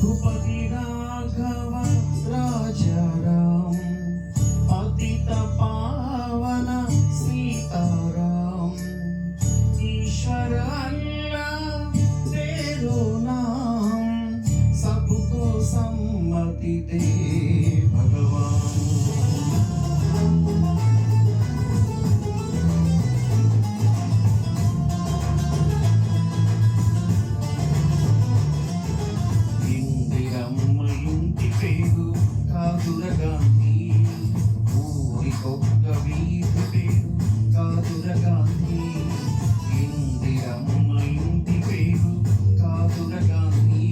రఘుపతి రాఘవ రాజారాం పతిత పావన సీతారాం ఈశ్వర तेरो नाम सबको सम्मति दे। పేరు కాదుర గాంధీ ఊరికొక్క వీధి పేరు కాదుర గాంధీ ఇందిరమ్మ ఇంటి పేరు కాదుర గాంధీ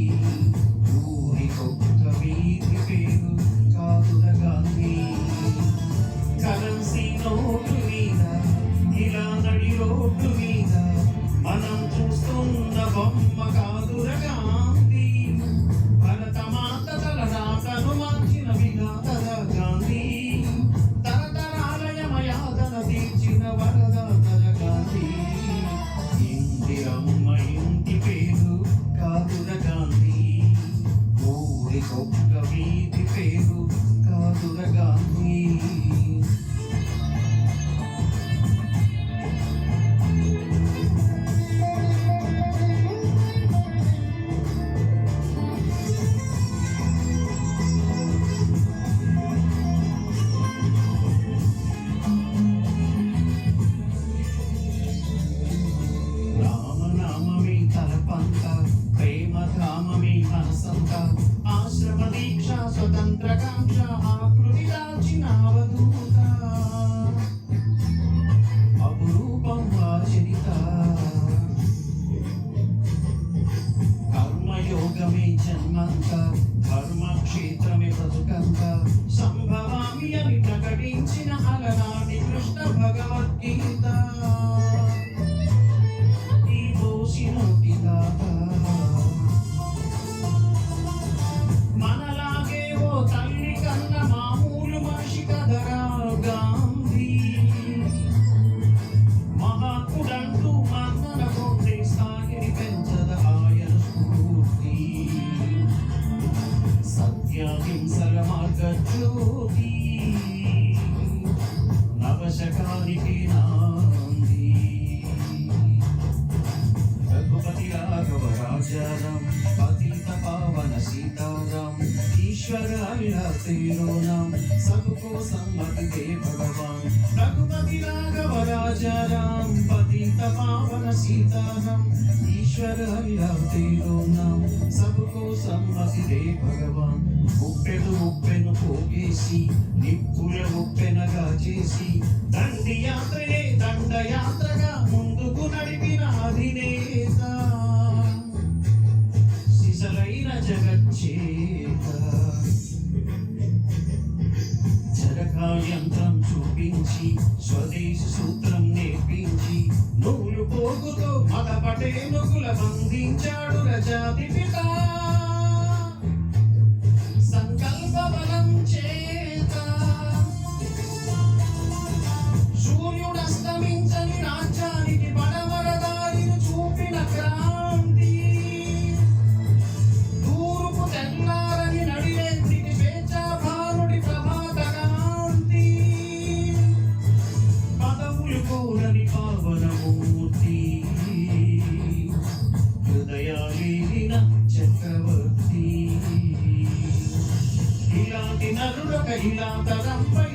ఊరికొక్క వీధి పేరు కాదుర కరెన్సీ నోటు మీద ఇలా నడి రోడ్డు మీద మనం చూస్తున్న బొమ్మ కాదురగా ఇది గొప్ప వీధి పేరు కాదుర గాంధీ. రామనామమే తలపంత ప్రేమ ధామమే మనసంతా ఆశ్రమ దీక్ష ఆకృతి దాచిన అవధూత. అపురూపం వాచరిత కర్మయోగమే జన్మంత బ్రతుకంత సంభవామి అని ప్రకటించిన అలనాటి కృష్ణ భగవద్గీత సౌజరం పతిత పవన శీతౌరం ఈశ్వర తిరోనాం సబ్కో సమ్మతి దే భగవాన్. రఘుపతి రాఘవ రాజారాం పతిత పవన సీతారాం ఈశ్వర తిరోనాం సబ్కో సమ్మతి దే భగవాన్. ఉప్పెను ఉప్పెను పోగేసి నిప్పుల ఉప్పెనగా చేసి దండి యాత్రయే దండయాత్రగా ముందుకు నడిపిన అధినే సరైన జగచ్చేత చరకాయంత్రం చూపించి స్వదేశ సూత్రం నేర్పించి నూలు పోగుతో మత పటేనుగుల బంధించాడు రజాతి పిత సంకల్ప బలం చే పావనమూర్తి. హృదయాలేలిన చక్రవర్తి. ఇలాంటి నరుడొక ఇలా తరంపై